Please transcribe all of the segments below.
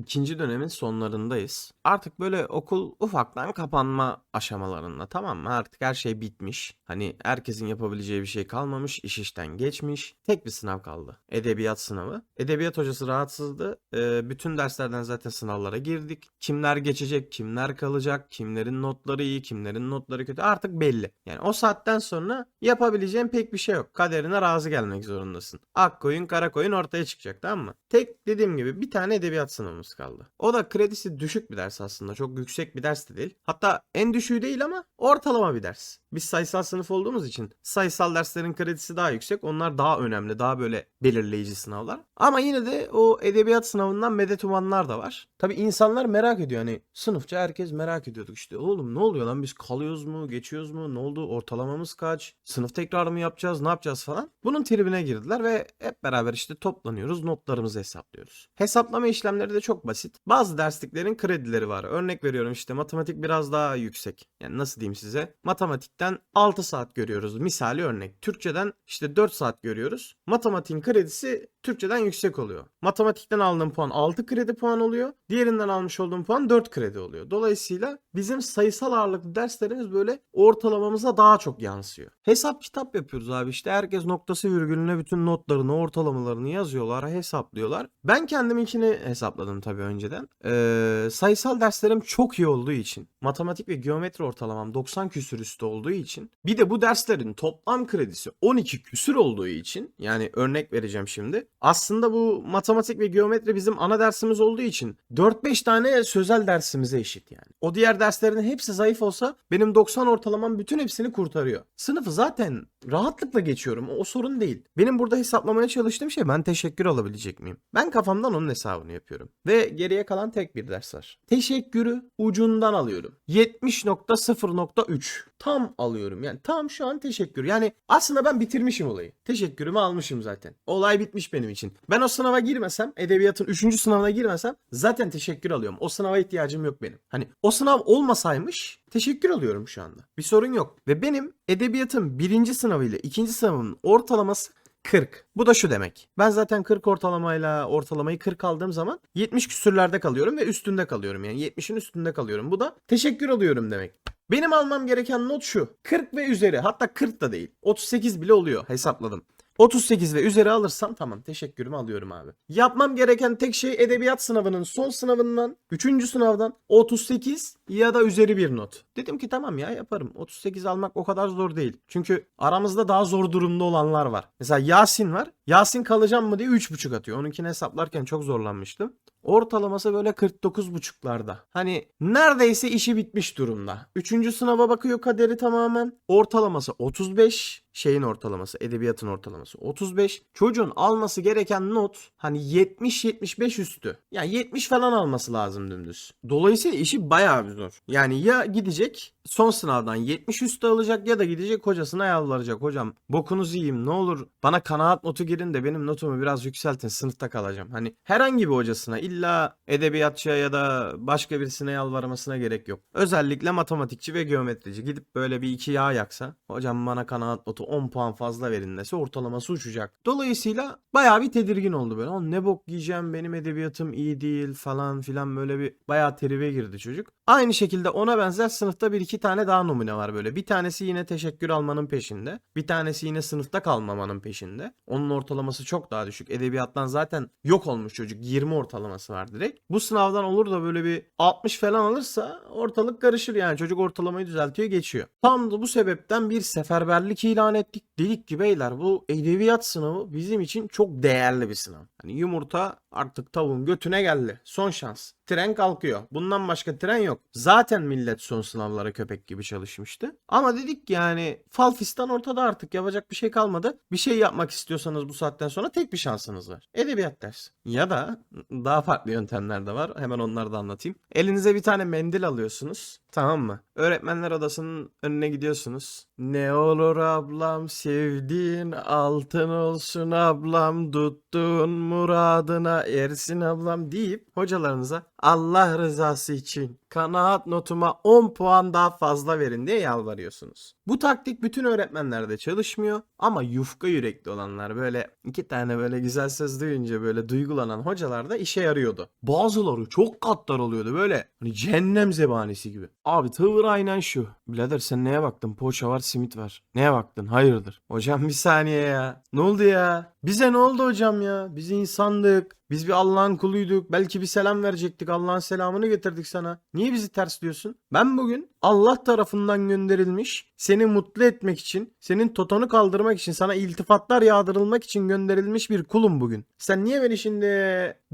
ikinci dönemin sonlarındayız. Artık böyle okul ufaktan kapanma aşamalarında tamam mı? Artık her şey bitmiş. Hani herkesin yapabileceği bir şey kalmamış. iş işten geçmiş. Tek bir sınav kaldı. Edebiyat sınavı. Edebiyat hocası rahatsızdı. Ee, bütün derslerden zaten sınavlara girdik. Kimler geçecek, kimler kalacak, kimlerin notları iyi, kimlerin notları kötü artık belli. Yani o saatten sonra yapabileceğin pek bir şey yok. Kaderine razı gelmek zorundasın. Ak koyun kara koyun ortaya çıkacak tamam mı? Tek dediğim gibi bir tane edebiyat sınavımız kaldı. O da kredisi düşük bir ders aslında. Çok yüksek bir ders de değil. Hatta en düşüğü değil ama ortalama bir ders. Biz sayısal sınıf olduğumuz için sayısal derslerin kredisi daha yüksek. Onlar daha önemli. Daha böyle belirleyici sınavlar. Ama yine de o edebiyat sınavından medet umanlar da var. Tabi insanlar merak ediyor. Hani sınıfça herkes merak ediyorduk işte. Oğlum ne oluyor lan biz kalıyoruz mu geçiyoruz mu ne oldu ortalamamız kaç sınıf tekrarı mı yapacağız ne yapacağız falan. Bunun tribine girdiler ve hep beraber işte toplanıyoruz notlarımızı hesaplıyoruz. Hesaplama işlemleri de çok basit. Bazı dersliklerin kredileri var. Örnek veriyorum işte matematik biraz daha yüksek. Yani nasıl diyeyim size? Matematikten 6 saat görüyoruz. Misali örnek. Türkçeden işte 4 saat görüyoruz. Matematiğin kredisi Türkçeden yüksek oluyor. Matematikten aldığım puan 6 kredi puan oluyor. Diğerinden almış olduğum puan 4 kredi oluyor. Dolayısıyla bizim sayısal ağırlıklı derslerimiz böyle ortalamamıza daha çok yansıyor. Hesap kitap yapıyoruz abi işte herkes noktası virgülüne bütün notlarını ortalamalarını yazıyorlar hesaplıyorlar. Ben kendiminkini hesapladım tabii önceden. Ee, sayısal derslerim çok iyi olduğu için matematik ve geometri ortalamam 90 küsür üstü olduğu için bir de bu derslerin toplam kredisi 12 küsür olduğu için yani örnek vereceğim şimdi. Aslında bu matematik ve geometri bizim ana dersimiz olduğu için 4-5 tane sözel dersimize eşit yani. O diğer derslerin hepsi zayıf olsa benim 90 ortalamam bütün hepsini kurtarıyor. Sınıfı zaten rahatlıkla geçiyorum. O sorun değil. Benim burada hesaplamaya çalıştığım şey ben teşekkür alabilecek miyim? Ben kafamdan onun hesabını yapıyorum. Ve geriye kalan tek bir ders var. Teşekkürü ucundan alıyorum. 70.0.3 tam alıyorum. Yani tam şu an teşekkür. Yani aslında ben bitirmişim olayı. Teşekkürümü almışım zaten. Olay bitmiş benim için. Ben o sınava girmesem, edebiyatın 3. sınavına girmesem zaten teşekkür alıyorum. O sınava ihtiyacım yok benim. Hani o sınav olmasaymış teşekkür alıyorum şu anda. Bir sorun yok. Ve benim edebiyatın birinci sınavı ile ikinci sınavının ortalaması 40. Bu da şu demek. Ben zaten 40 ortalamayla ortalamayı 40 aldığım zaman 70 küsürlerde kalıyorum ve üstünde kalıyorum. Yani 70'in üstünde kalıyorum. Bu da teşekkür alıyorum demek. Benim almam gereken not şu. 40 ve üzeri hatta 40 da değil. 38 bile oluyor hesapladım. 38 ve üzeri alırsam tamam teşekkürümü alıyorum abi. Yapmam gereken tek şey edebiyat sınavının son sınavından 3. sınavdan 38 ya da üzeri bir not. Dedim ki tamam ya yaparım. 38 almak o kadar zor değil. Çünkü aramızda daha zor durumda olanlar var. Mesela Yasin var. Yasin kalacağım mı diye 3.5 atıyor. Onunkini hesaplarken çok zorlanmıştım. Ortalaması böyle 49.5'larda. Hani neredeyse işi bitmiş durumda. Üçüncü sınava bakıyor kaderi tamamen. Ortalaması 35. Şeyin ortalaması, edebiyatın ortalaması 35. Çocuğun alması gereken not hani 70-75 üstü. Yani 70 falan alması lazım dümdüz. Dolayısıyla işi bayağı bir zor. Yani ya gidecek son sınavdan 70 üstü alacak ya da gidecek hocasına yalvaracak. Hocam bokunuzu yiyeyim ne olur bana kanaat notu girin de benim notumu biraz yükseltin sınıfta kalacağım. Hani herhangi bir hocasına illa edebiyatçıya ya da başka birisine yalvarmasına gerek yok. Özellikle matematikçi ve geometrici gidip böyle bir iki yağ yaksa hocam bana kanaat notu 10 puan fazla verin dese ortalaması uçacak. Dolayısıyla bayağı bir tedirgin oldu böyle. "Lan ne bok yiyeceğim benim edebiyatım iyi değil falan filan böyle bir bayağı tribe girdi çocuk. Aynı şekilde ona benzer sınıfta bir iki tane daha numune var böyle. Bir tanesi yine teşekkür almanın peşinde. Bir tanesi yine sınıfta kalmamanın peşinde. Onun ortalaması çok daha düşük. Edebiyattan zaten yok olmuş çocuk. 20 ortalaması var direkt. Bu sınavdan olur da böyle bir 60 falan alırsa ortalık karışır yani. Çocuk ortalamayı düzeltiyor geçiyor. Tam da bu sebepten bir seferberlik ilan ettik. Dedik ki beyler bu edebiyat sınavı bizim için çok değerli bir sınav. Hani yumurta artık tavuğun götüne geldi. Son şans. Tren kalkıyor. Bundan başka tren yok. Zaten millet son sınavlara köpek gibi çalışmıştı. Ama dedik yani fal fistan ortada artık yapacak bir şey kalmadı. Bir şey yapmak istiyorsanız bu saatten sonra tek bir şansınız var. Edebiyat dersi. Ya da daha farklı yöntemler de var. Hemen onları da anlatayım. Elinize bir tane mendil alıyorsunuz. Tamam mı? Öğretmenler odasının önüne gidiyorsunuz. Ne olur ablam sevdiğin altın olsun ablam tuttuğun muradına ersin ablam deyip hocalarınıza Allah rızası için kanaat notuma 10 puan daha fazla verin diye yalvarıyorsunuz. Bu taktik bütün öğretmenlerde çalışmıyor ama yufka yürekli olanlar böyle iki tane böyle güzel söz duyunca böyle duygulanan hocalarda işe yarıyordu. Bazıları çok katlar oluyordu böyle hani cehennem zebanisi gibi. Abi tavır aynen şu. Birader sen neye baktın? Poğaça var simit var. Neye baktın? Hayırdır? Hocam bir saniye ya. Ne oldu ya? Bize ne oldu hocam ya? Biz insandık. Biz bir Allah'ın kuluyduk. Belki bir selam verecektik. Allah'ın selamını getirdik sana. Niye bizi ters diyorsun? Ben bugün Allah tarafından gönderilmiş, seni mutlu etmek için, senin totonu kaldırmak için, sana iltifatlar yağdırılmak için gönderilmiş bir kulum bugün. Sen niye beni şimdi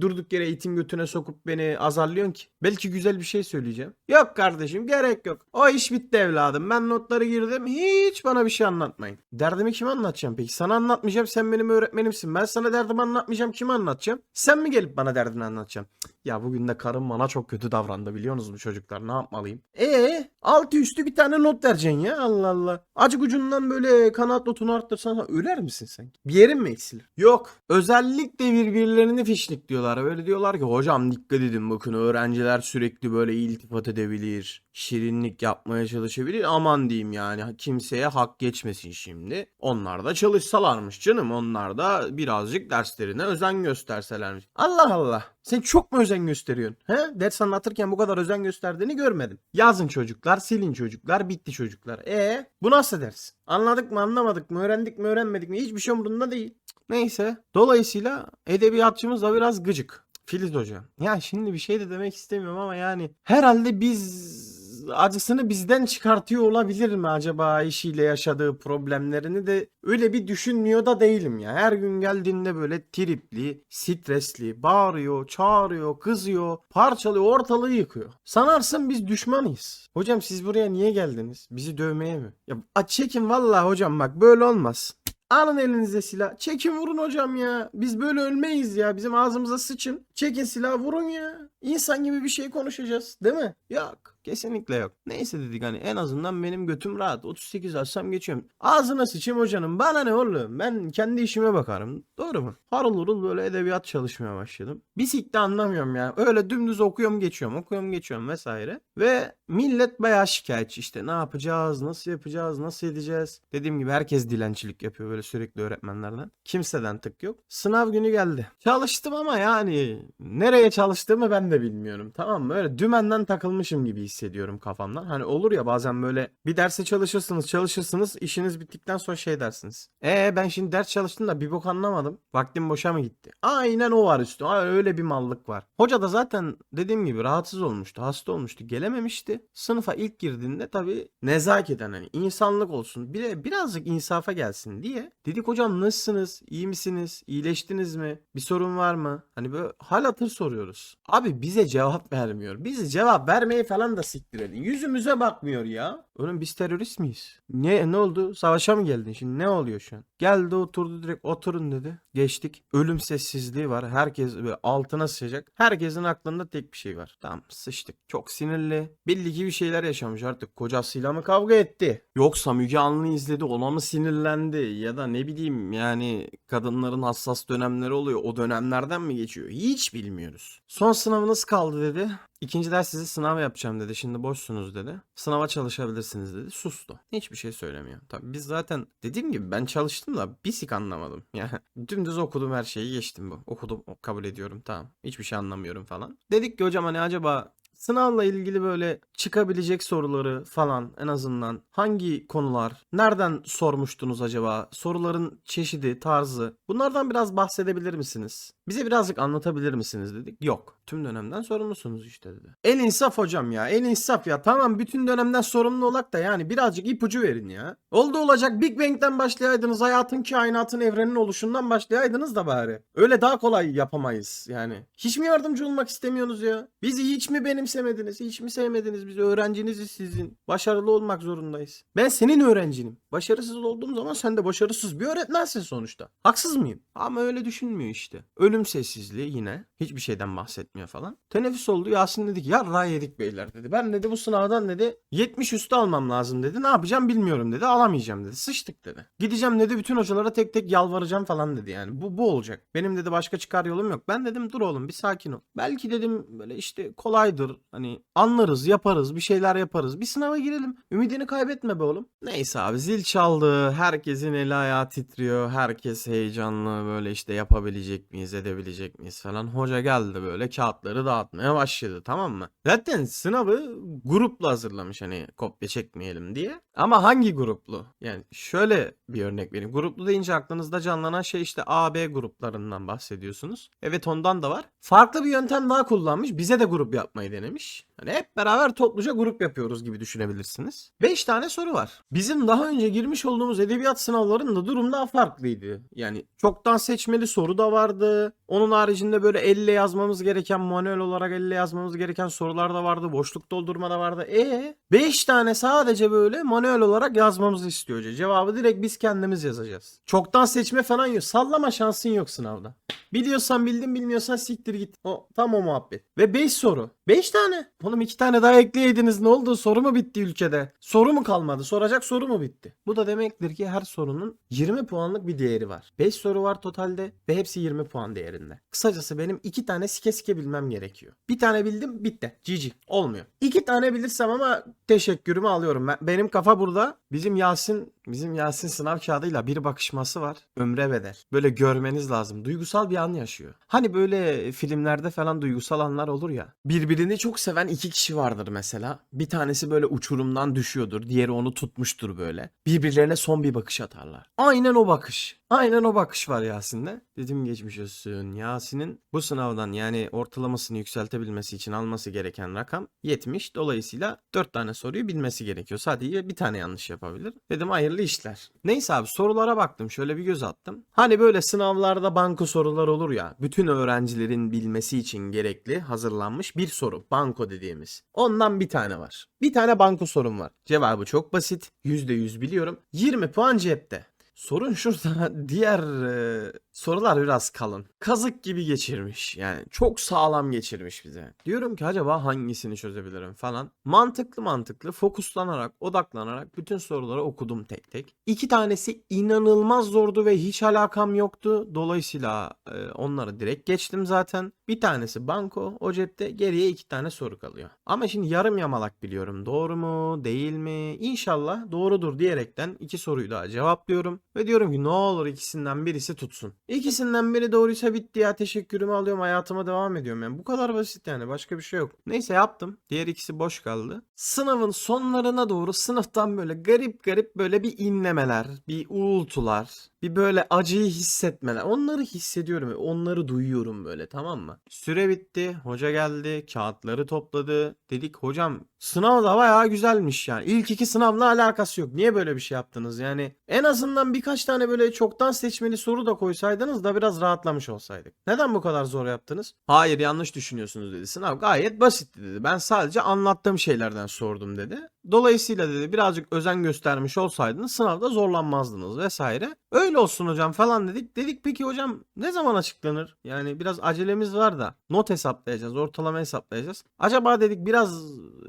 durduk yere itin götüne sokup beni azarlıyorsun ki? Belki güzel bir şey söyleyeceğim. Yok kardeşim gerek yok. O iş bitti evladım. Ben notları girdim. Hiç bana bir şey anlatmayın. Derdimi kime anlatacağım peki? Sana anlatmayacağım. Sen benim öğretmenimsin. Ben sana derdimi anlatmayacağım. Kime anlatacağım? Sen mi gelip bana derdini anlatacaksın? Ya bugün de karım bana çok kötü davrandı biliyorsunuz mu çocuklar? Ne yapmalıyım? Ee, altı üstü bir tane not vereceksin ya. Allah Allah. Acık ucundan böyle kanat notunu arttırsan öler misin sen? Bir yerin mi eksilir? Yok. Özellikle birbirlerini fişnikliyorlar. Böyle diyorlar ki hocam dikkat edin bakın öğrenciler sürekli böyle iltifat edebilir. Şirinlik yapmaya çalışabilir. Aman diyeyim yani kimseye hak geçmesin şimdi. Onlar da çalışsalarmış canım. Onlar da birazcık derslerine özen gösterselermiş. Allah Allah. Sen çok mu özen gösteriyorsun? He? Ders anlatırken bu kadar özen gösterdiğini görmedim. Yazın çocuklar, silin çocuklar, bitti çocuklar. E bu nasıl ders? Anladık mı, anlamadık mı, öğrendik mi, öğrenmedik mi? Hiçbir şey umurunda değil. Neyse. Dolayısıyla edebiyatçımız da biraz gıcık. Filiz hocam. Ya şimdi bir şey de demek istemiyorum ama yani herhalde biz acısını bizden çıkartıyor olabilir mi acaba işiyle yaşadığı problemlerini de öyle bir düşünmüyor da değilim ya. Her gün geldiğinde böyle tripli, stresli, bağırıyor, çağırıyor, kızıyor, parçalıyor, ortalığı yıkıyor. Sanarsın biz düşmanıyız. Hocam siz buraya niye geldiniz? Bizi dövmeye mi? Ya çekin vallahi hocam bak böyle olmaz. Alın elinize silah. Çekin vurun hocam ya. Biz böyle ölmeyiz ya. Bizim ağzımıza sıçın. Çekin silah vurun ya. İnsan gibi bir şey konuşacağız. Değil mi? Yok. Kesinlikle yok. Neyse dedik hani en azından benim götüm rahat. 38 açsam geçiyorum. Ağzına sıçayım hocanın. Bana ne oğlum? Ben kendi işime bakarım. Doğru mu? Harıl hurul böyle edebiyat çalışmaya başladım. Bir sikte anlamıyorum ya. Öyle dümdüz okuyorum geçiyorum. Okuyorum geçiyorum vesaire. Ve millet bayağı şikayetçi işte. Ne yapacağız? Nasıl yapacağız? Nasıl edeceğiz? Dediğim gibi herkes dilencilik yapıyor böyle sürekli öğretmenlerden. Kimseden tık yok. Sınav günü geldi. Çalıştım ama yani nereye çalıştığımı ben de bilmiyorum. Tamam mı? Öyle dümenden takılmışım gibi hissediyorum kafamdan. Hani olur ya bazen böyle bir derse çalışırsınız çalışırsınız işiniz bittikten sonra şey dersiniz. E ben şimdi ders çalıştım da bir bok anlamadım. Vaktim boşa mı gitti? Aynen o var üstü. Öyle bir mallık var. Hoca da zaten dediğim gibi rahatsız olmuştu. Hasta olmuştu. Gelememişti. Sınıfa ilk girdiğinde tabii nezaketen hani insanlık olsun. Bir, birazcık insafa gelsin diye. Dedik hocam nasılsınız? İyi misiniz? İyileştiniz mi? Bir sorun var mı? Hani böyle hal hatır soruyoruz. Abi bize cevap vermiyor. Bize cevap vermeyi falan da siktir edin. Yüzümüze bakmıyor ya. Oğlum biz terörist miyiz? Ne ne oldu? Savaşa mı geldin şimdi? Ne oluyor şu an? Geldi oturdu direkt oturun dedi. Geçtik. Ölüm sessizliği var. Herkes böyle altına sıçacak. Herkesin aklında tek bir şey var. Tamam sıçtık. Çok sinirli. Belli ki bir şeyler yaşamış artık. Kocasıyla mı kavga etti? Yoksa Müge Anlı izledi ona mı sinirlendi? Ya da ne bileyim yani kadınların hassas dönemleri oluyor. O dönemlerden mi geçiyor? Hiç bilmiyoruz. Son sınavınız kaldı dedi. İkinci ders size sınav yapacağım dedi. Şimdi boşsunuz dedi. Sınava çalışabilirsiniz dedi. Sustu. Hiçbir şey söylemiyor. Tabii biz zaten dediğim gibi ben çalıştım da bir sik anlamadım. Yani dümdüz okudum her şeyi geçtim bu. Okudum kabul ediyorum tamam. Hiçbir şey anlamıyorum falan. Dedik ki hocam hani acaba sınavla ilgili böyle çıkabilecek soruları falan en azından hangi konular, nereden sormuştunuz acaba? Soruların çeşidi, tarzı. Bunlardan biraz bahsedebilir misiniz? Bize birazcık anlatabilir misiniz dedik. Yok. Tüm dönemden sorumlusunuz işte dedi. El insaf hocam ya. El insaf ya. Tamam bütün dönemden sorumlu olak da yani birazcık ipucu verin ya. Oldu olacak Big Bang'den başlayaydınız. Hayatın, kainatın, evrenin oluşundan başlayaydınız da bari. Öyle daha kolay yapamayız yani. Hiç mi yardımcı olmak istemiyorsunuz ya? Bizi hiç mi benimsemediniz? Hiç mi sevmediniz? Biz öğrenciniziz sizin. Başarılı olmak zorundayız. Ben senin öğrencinim. Başarısız olduğum zaman sen de başarısız bir öğretmensin sonuçta. Haksız mıyım? Ama öyle düşünmüyor işte. Ölüm sessizliği yine. Hiçbir şeyden bahsetmiyor falan. Teneffüs oldu. Yasin dedi ki ya ray yedik beyler dedi. Ben dedi bu sınavdan dedi 70 üstü almam lazım dedi. Ne yapacağım bilmiyorum dedi. Alamayacağım dedi. Sıçtık dedi. Gideceğim dedi bütün hocalara tek tek yalvaracağım falan dedi yani. Bu, bu olacak. Benim dedi başka çıkar yolum yok. Ben dedim dur oğlum bir sakin ol. Belki dedim böyle işte kolaydır. Hani anlarız yaparız bir şeyler yaparız. Bir sınava girelim. Ümidini kaybetme be oğlum. Neyse abi zil çaldı. Herkesin eli ayağı titriyor. Herkes heyecanlı böyle işte yapabilecek miyiz edebilecek miyiz falan. Hoca geldi böyle kağıtları dağıtmaya başladı tamam mı? Zaten sınavı grupla hazırlamış hani kopya çekmeyelim diye. Ama hangi gruplu? Yani şöyle bir örnek vereyim. Gruplu deyince aklınızda canlanan şey işte A, B gruplarından bahsediyorsunuz. Evet ondan da var. Farklı bir yöntem daha kullanmış. Bize de grup yapmayı denemiş. Hani hep beraber topluca grup yapıyoruz gibi düşünebilirsiniz. 5 tane soru var. Bizim daha önce girmiş olduğumuz edebiyat sınavlarında durum daha farklıydı. Yani çoktan seçmeli soru da vardı. Onun haricinde böyle elle yazmamız gereken, manuel olarak elle yazmamız gereken sorular da vardı. Boşluk doldurma da vardı. E 5 tane sadece böyle manuel olarak yazmamızı istiyor hoca. Cevabı direkt biz kendimiz yazacağız. Çoktan seçme falan yok. Sallama şansın yok sınavda. Biliyorsan bildin bilmiyorsan siktir git. O tam o muhabbet. Ve 5 soru. 5 tane. Oğlum 2 tane daha ekleyeydiniz ne oldu? Soru mu bitti ülkede? Soru mu kalmadı? Soracak soru mu bitti? Bu da demektir ki her sorunun 20 puanlık bir değeri var. 5 soru var totalde ve hepsi 20 puan değerinde. Kısacası benim 2 tane sike sike bilmem gerekiyor. Bir tane bildim bitti. GG. Olmuyor. 2 tane bilirsem ama teşekkürümü alıyorum. Ben, benim kafa burada. Bizim Yasin Bizim Yasin sınav kağıdıyla bir bakışması var. Ömre bedel. Böyle görmeniz lazım. Duygusal bir an yaşıyor. Hani böyle filmlerde falan duygusal anlar olur ya. Birbirini çok seven iki kişi vardır mesela. Bir tanesi böyle uçurumdan düşüyordur. Diğeri onu tutmuştur böyle. Birbirlerine son bir bakış atarlar. Aynen o bakış. Aynen o bakış var Yasin'de. Dedim geçmiş olsun. Yasin'in bu sınavdan yani ortalamasını yükseltebilmesi için alması gereken rakam 70. Dolayısıyla 4 tane soruyu bilmesi gerekiyor. Sadece bir tane yanlış yapabilir. Dedim hayırlı işler. Neyse abi sorulara baktım. Şöyle bir göz attım. Hani böyle sınavlarda banko sorular olur ya. Bütün öğrencilerin bilmesi için gerekli hazırlanmış bir soru. Banko dediğimiz. Ondan bir tane var. Bir tane banko sorum var. Cevabı çok basit. %100 biliyorum. 20 puan cepte. Sorun şurada diğer e, sorular biraz kalın. Kazık gibi geçirmiş. Yani çok sağlam geçirmiş bize. Diyorum ki acaba hangisini çözebilirim falan. Mantıklı mantıklı fokuslanarak, odaklanarak bütün soruları okudum tek tek. İki tanesi inanılmaz zordu ve hiç alakam yoktu. Dolayısıyla e, onları direkt geçtim zaten. Bir tanesi banko. O cepte geriye iki tane soru kalıyor. Ama şimdi yarım yamalak biliyorum. Doğru mu? Değil mi? İnşallah doğrudur diyerekten iki soruyu daha cevaplıyorum. Ve diyorum ki ne olur ikisinden birisi tutsun. İkisinden biri doğruysa bitti ya teşekkürümü alıyorum hayatıma devam ediyorum. Yani bu kadar basit yani başka bir şey yok. Neyse yaptım. Diğer ikisi boş kaldı. Sınavın sonlarına doğru sınıftan böyle garip garip böyle bir inlemeler, bir uğultular, bir böyle acıyı hissetmeler. Onları hissediyorum. Onları duyuyorum böyle tamam mı? Süre bitti. Hoca geldi. Kağıtları topladı. Dedik hocam sınav da bayağı güzelmiş yani. İlk iki sınavla alakası yok. Niye böyle bir şey yaptınız? Yani en azından birkaç tane böyle çoktan seçmeli soru da koysaydınız da biraz rahatlamış olsaydık. Neden bu kadar zor yaptınız? Hayır yanlış düşünüyorsunuz dedi. Sınav gayet basitti dedi. Ben sadece anlattığım şeylerden sordum dedi. Dolayısıyla dedi birazcık özen göstermiş olsaydınız sınavda zorlanmazdınız vesaire. Öyle olsun hocam falan dedik. Dedik peki hocam ne zaman açıklanır? Yani biraz acelemiz var da not hesaplayacağız, ortalama hesaplayacağız. Acaba dedik biraz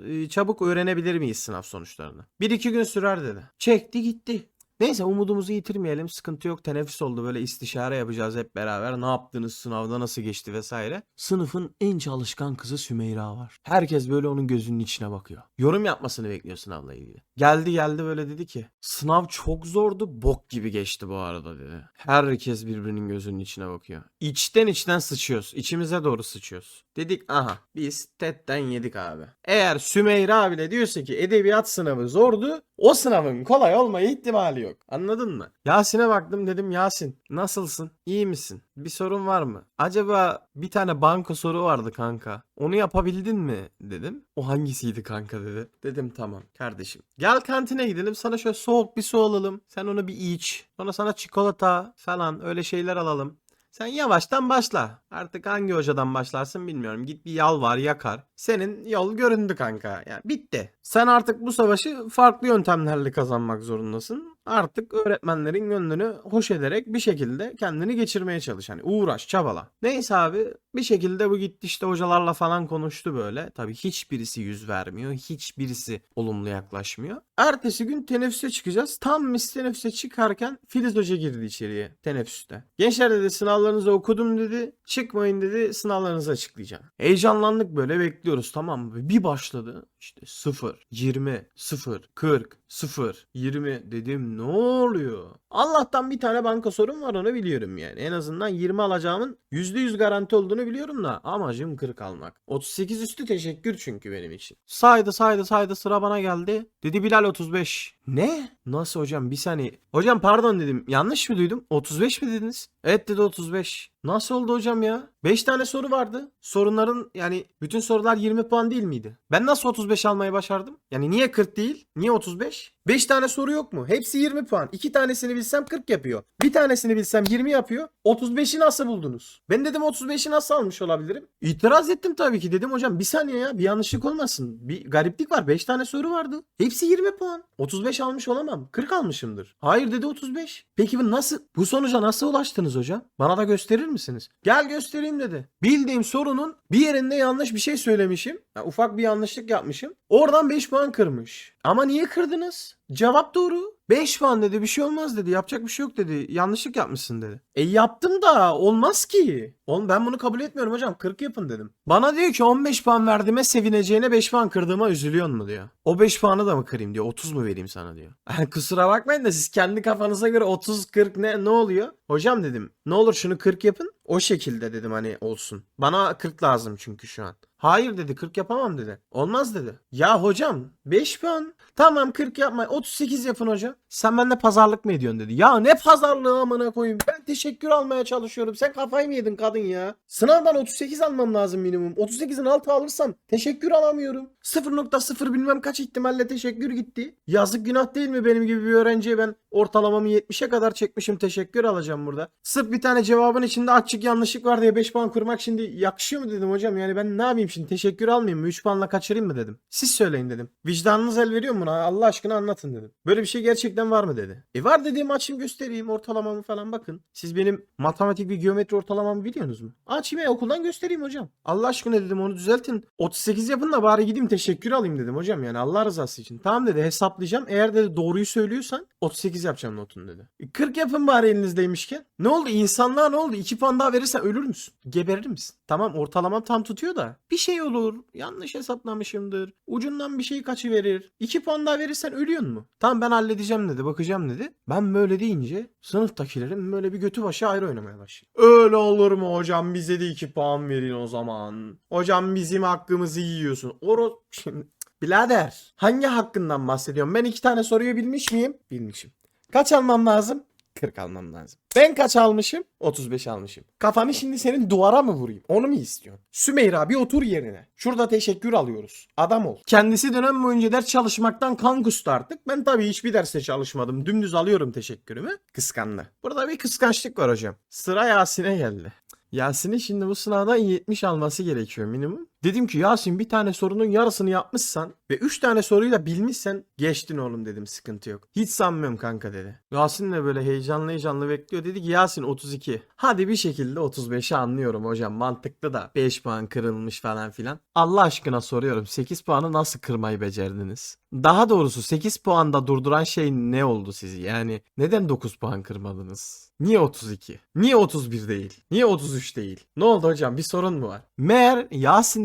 e, çabuk öğrenebilir miyiz sınav sonuçlarını? Bir iki gün sürer dedi. Çekti gitti. Neyse umudumuzu yitirmeyelim. Sıkıntı yok. Teneffüs oldu. Böyle istişare yapacağız hep beraber. Ne yaptınız sınavda nasıl geçti vesaire. Sınıfın en çalışkan kızı Sümeyra var. Herkes böyle onun gözünün içine bakıyor. Yorum yapmasını bekliyor sınavla ilgili. Geldi geldi böyle dedi ki sınav çok zordu. Bok gibi geçti bu arada dedi. Herkes birbirinin gözünün içine bakıyor. İçten içten sıçıyoruz. İçimize doğru sıçıyoruz. Dedik aha biz tetten yedik abi. Eğer Sümeyra bile diyorsa ki edebiyat sınavı zordu o sınavın kolay olma ihtimali yok. Anladın mı? Yasin'e baktım dedim Yasin nasılsın? İyi misin? Bir sorun var mı? Acaba bir tane banko soru vardı kanka. Onu yapabildin mi? Dedim. O hangisiydi kanka dedi. Dedim tamam kardeşim. Gel kantine gidelim sana şöyle soğuk bir su alalım. Sen onu bir iç. Sonra sana çikolata falan öyle şeyler alalım. Sen yavaştan başla. Artık hangi hocadan başlarsın bilmiyorum. Git bir yalvar yakar. Senin yol göründü kanka. Yani bitti. Sen artık bu savaşı farklı yöntemlerle kazanmak zorundasın. Artık öğretmenlerin gönlünü hoş ederek bir şekilde kendini geçirmeye çalış. Hani uğraş, çabala. Neyse abi bir şekilde bu gitti işte hocalarla falan konuştu böyle. Tabii hiçbirisi yüz vermiyor. Hiçbirisi olumlu yaklaşmıyor. Ertesi gün teneffüse çıkacağız. Tam biz teneffüse çıkarken Filiz Hoca girdi içeriye teneffüste. Gençler dedi sınavlarınızı okudum dedi. Çıkmayın dedi sınavlarınızı açıklayacağım. Heyecanlandık böyle bekliyoruz tamam mı? Bir başladı işte 0, 20, 0, 40, 0, 20 dedim ne oluyor? Allah'tan bir tane banka sorun var onu biliyorum yani. En azından 20 alacağımın %100 garanti olduğunu biliyorum da amacım 40 almak. 38 üstü teşekkür çünkü benim için. Saydı saydı saydı sıra bana geldi. Dedi Bilal 35. Ne? Nasıl hocam bir saniye. Hocam pardon dedim yanlış mı duydum? 35 mi dediniz? Evet dedi 35. Nasıl oldu hocam ya? 5 tane soru vardı. Sorunların yani bütün sorular 20 puan değil miydi? Ben nasıl 35 almayı başardım? Yani niye 40 değil? Niye 35? 5 tane soru yok mu? Hepsi 20 puan. 2 tanesini bilsem 40 yapıyor. Bir tanesini bilsem 20 yapıyor. 35'i nasıl buldunuz? Ben dedim 35'i nasıl almış olabilirim? İtiraz ettim tabii ki. Dedim hocam bir saniye ya bir yanlışlık olmasın. Bir gariplik var. 5 tane soru vardı. Hepsi 20 puan. 35 almış olamam. 40 almışımdır. Hayır dedi 35. Peki bu nasıl? Bu sonuca nasıl ulaştınız hocam? Bana da gösterir misiniz? Gel göstereyim dedi. Bildiğim sorunun bir yerinde yanlış bir şey söylemişim. Ya ufak bir yanlışlık yapmışım. Oradan 5 puan kırmış. Ama niye kırdınız? Cevap doğru. 5 puan dedi bir şey olmaz dedi. Yapacak bir şey yok dedi. Yanlışlık yapmışsın dedi. E yaptım da olmaz ki. Oğlum ben bunu kabul etmiyorum hocam. 40 yapın dedim. Bana diyor ki 15 puan verdiğime sevineceğine 5 puan kırdığıma üzülüyor mu diyor. O 5 puanı da mı kırayım diyor. 30 mu vereyim sana diyor. Kusura bakmayın da siz kendi kafanıza göre 30 40 ne ne oluyor? Hocam dedim. Ne olur şunu 40 yapın. O şekilde dedim hani olsun. Bana 40 lazım çünkü şu an. Hayır dedi 40 yapamam dedi. Olmaz dedi. Ya hocam 5 puan. Tamam 40 yapma 38 yapın hocam. Sen benimle pazarlık mı ediyorsun dedi. Ya ne pazarlığı amına koyayım. Ben teşekkür almaya çalışıyorum. Sen kafayı mı yedin kadın ya? Sınavdan 38 almam lazım minimum. 38'in altı alırsam teşekkür alamıyorum. 0.0 bilmem kaç ihtimalle teşekkür gitti. Yazık günah değil mi benim gibi bir öğrenciye ben ortalamamı 70'e kadar çekmişim teşekkür alacağım burada. Sırf bir tane cevabın içinde açık yanlışlık var diye 5 puan kırmak şimdi yakışıyor mu dedim hocam. Yani ben ne yapayım şimdi teşekkür almayayım mı 3 puanla kaçırayım mı dedim. Siz söyleyin dedim. Vicdanınız el veriyor mu buna Allah aşkına anlatın dedim. Böyle bir şey gerçekten var mı dedi. E var dediğim açayım göstereyim ortalamamı falan bakın. Siz benim matematik ve geometri ortalamamı biliyorsunuz mu? Açayım ya okuldan göstereyim hocam. Allah aşkına dedim onu düzeltin. 38 yapın da bari gideyim teşekkür alayım dedim hocam yani Allah rızası için. Tamam dedi hesaplayacağım. Eğer dedi doğruyu söylüyorsan 38 yapacağım notunu dedi. E, 40 yapın bari elinizdeymişken. Ne oldu insanlığa ne oldu? 2 puan daha verirsen ölür müsün? Geberir misin? Tamam ortalamam tam tutuyor da bir şey olur. Yanlış hesaplamışımdır. Ucundan bir şey kaçıverir. 2 puan daha verirsen ölüyorsun mu? Tamam ben halledeceğim dedi. Bakacağım dedi. Ben böyle deyince sınıftakilerin böyle bir götü başı ayrı oynamaya başladı. Öyle olur mu hocam? Bize de 2 puan verin o zaman. Hocam bizim hakkımızı yiyorsun. Oro... Şimdi... Birader hangi hakkından bahsediyorum? Ben iki tane soruyu bilmiş miyim? Bilmişim. Kaç almam lazım? 40 almam lazım. Ben kaç almışım? 35 almışım. Kafanı şimdi senin duvara mı vurayım? Onu mu istiyorsun? Sümeyra bir otur yerine. Şurada teşekkür alıyoruz. Adam ol. Kendisi dönem boyunca ders çalışmaktan kan kustu artık. Ben tabii hiçbir derste çalışmadım. Dümdüz alıyorum teşekkürümü. Kıskandı. Burada bir kıskançlık var hocam. Sıra Yasin'e geldi. Yasin'in şimdi bu sınavdan 70 alması gerekiyor minimum. Dedim ki Yasin bir tane sorunun yarısını yapmışsan ve 3 tane soruyu da bilmişsen geçtin oğlum dedim sıkıntı yok. Hiç sanmıyorum kanka dedi. Yasin de böyle heyecanlı heyecanlı bekliyor. Dedi ki Yasin 32. Hadi bir şekilde 35'i anlıyorum hocam mantıklı da 5 puan kırılmış falan filan. Allah aşkına soruyorum 8 puanı nasıl kırmayı becerdiniz? Daha doğrusu 8 puanda durduran şey ne oldu sizi? Yani neden 9 puan kırmadınız? Niye 32? Niye 31 değil? Niye 33 değil? Ne oldu hocam bir sorun mu var? Meğer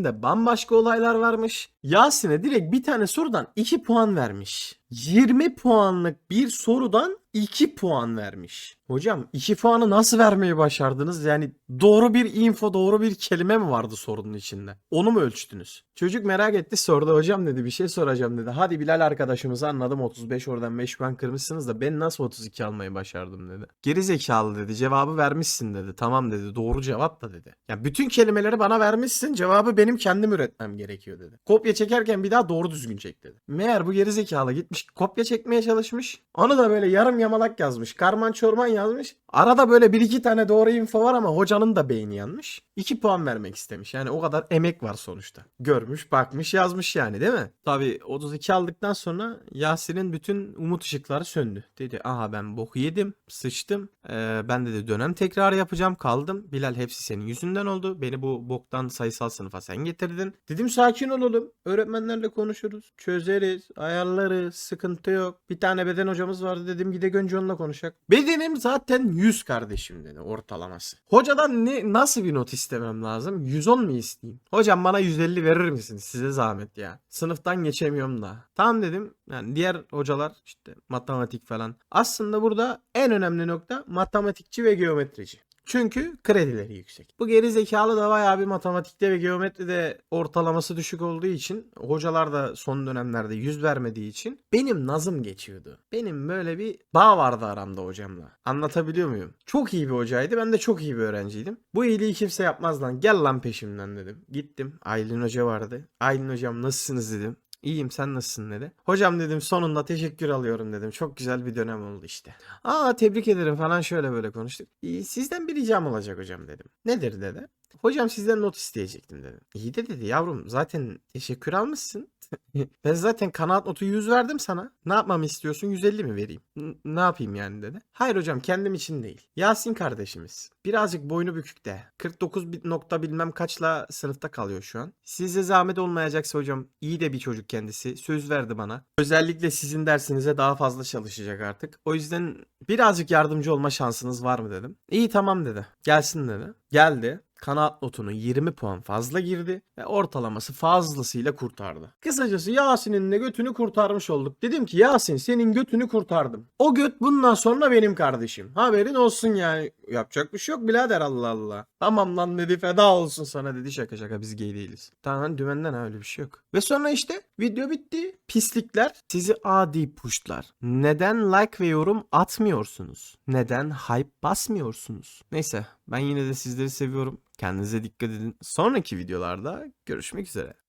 Yasin'de bambaşka olaylar varmış. Yasin'e direkt bir tane sorudan 2 puan vermiş. 20 puanlık bir sorudan 2 puan vermiş. Hocam 2 puanı nasıl vermeyi başardınız? Yani doğru bir info, doğru bir kelime mi vardı sorunun içinde? Onu mu ölçtünüz? Çocuk merak etti sordu. Hocam dedi bir şey soracağım dedi. Hadi Bilal arkadaşımızı anladım 35 oradan 5 puan kırmışsınız da ben nasıl 32 almayı başardım dedi. Geri zekalı dedi. Cevabı vermişsin dedi. Tamam dedi. Doğru cevap da dedi. Ya bütün kelimeleri bana vermişsin. Cevabı benim kendim üretmem gerekiyor dedi. Kopya çekerken bir daha doğru düzgün çek dedi. Meğer bu geri zekalı gitmiş kopya çekmeye çalışmış. Onu da böyle yarım yamalak yazmış. Karman çorman yazmış. Arada böyle bir iki tane doğru info var ama hocanın da beyni yanmış. 2 puan vermek istemiş. Yani o kadar emek var sonuçta. Görmüş, bakmış, yazmış yani değil mi? Tabii 32 aldıktan sonra Yasin'in bütün umut ışıkları söndü. Dedi aha ben boku yedim, sıçtım. Ee, ben dedi dönem tekrar yapacağım, kaldım. Bilal hepsi senin yüzünden oldu. Beni bu boktan sayısal sınıfa sen getirdin. Dedim sakin olalım. Öğretmenlerle konuşuruz. Çözeriz, ayarlarız, sıkıntı yok. Bir tane beden hocamız vardı dedim gide Gönce onunla konuşak. Bedenim zaten 100 kardeşim dedi ortalaması. Hocadan ne nasıl bir not istemem lazım? 110 mu isteyeyim? Hocam bana 150 verir misin? Size zahmet ya. Sınıftan geçemiyorum da. Tamam dedim. Yani diğer hocalar işte matematik falan. Aslında burada en önemli nokta matematikçi ve geometrici. Çünkü kredileri yüksek. Bu geri zekalı da bayağı bir matematikte ve geometride ortalaması düşük olduğu için hocalar da son dönemlerde yüz vermediği için benim nazım geçiyordu. Benim böyle bir bağ vardı aramda hocamla. Anlatabiliyor muyum? Çok iyi bir hocaydı. Ben de çok iyi bir öğrenciydim. Bu iyiliği kimse yapmaz lan. Gel lan peşimden dedim. Gittim. Aylin Hoca vardı. Aylin Hocam nasılsınız dedim. İyiyim sen nasılsın dedi. Hocam dedim sonunda teşekkür alıyorum dedim. Çok güzel bir dönem oldu işte. Aa tebrik ederim falan şöyle böyle konuştuk. "İyi, Sizden bir ricam olacak hocam dedim. Nedir dedi. Hocam sizden not isteyecektim dedim. İyi de dedi yavrum zaten teşekkür almışsın. ben zaten kanaat notu 100 verdim sana. Ne yapmamı istiyorsun 150 mi vereyim? N- ne yapayım yani dedi. Hayır hocam kendim için değil. Yasin kardeşimiz. Birazcık boynu bükük de. 49 bir nokta bilmem kaçla sınıfta kalıyor şu an. Size zahmet olmayacaksa hocam iyi de bir çocuk kendisi. Söz verdi bana. Özellikle sizin dersinize daha fazla çalışacak artık. O yüzden birazcık yardımcı olma şansınız var mı dedim. İyi tamam dedi. Gelsin dedi. Geldi. Kanaat notunu 20 puan fazla girdi ve ortalaması fazlasıyla kurtardı. Kısacası Yasin'in de götünü kurtarmış olduk. Dedim ki Yasin senin götünü kurtardım. O göt bundan sonra benim kardeşim. Haberin olsun yani. Yapacak bir şey yok birader Allah Allah. Tamam lan dedi feda olsun sana dedi şaka şaka biz gay değiliz. Tamam dümenden ha, öyle bir şey yok. Ve sonra işte video bitti. Pislikler sizi adi puşlar. Neden like ve yorum atmıyorsunuz? Neden hype basmıyorsunuz? Neyse ben yine de sizleri seviyorum. Kendinize dikkat edin. Sonraki videolarda görüşmek üzere.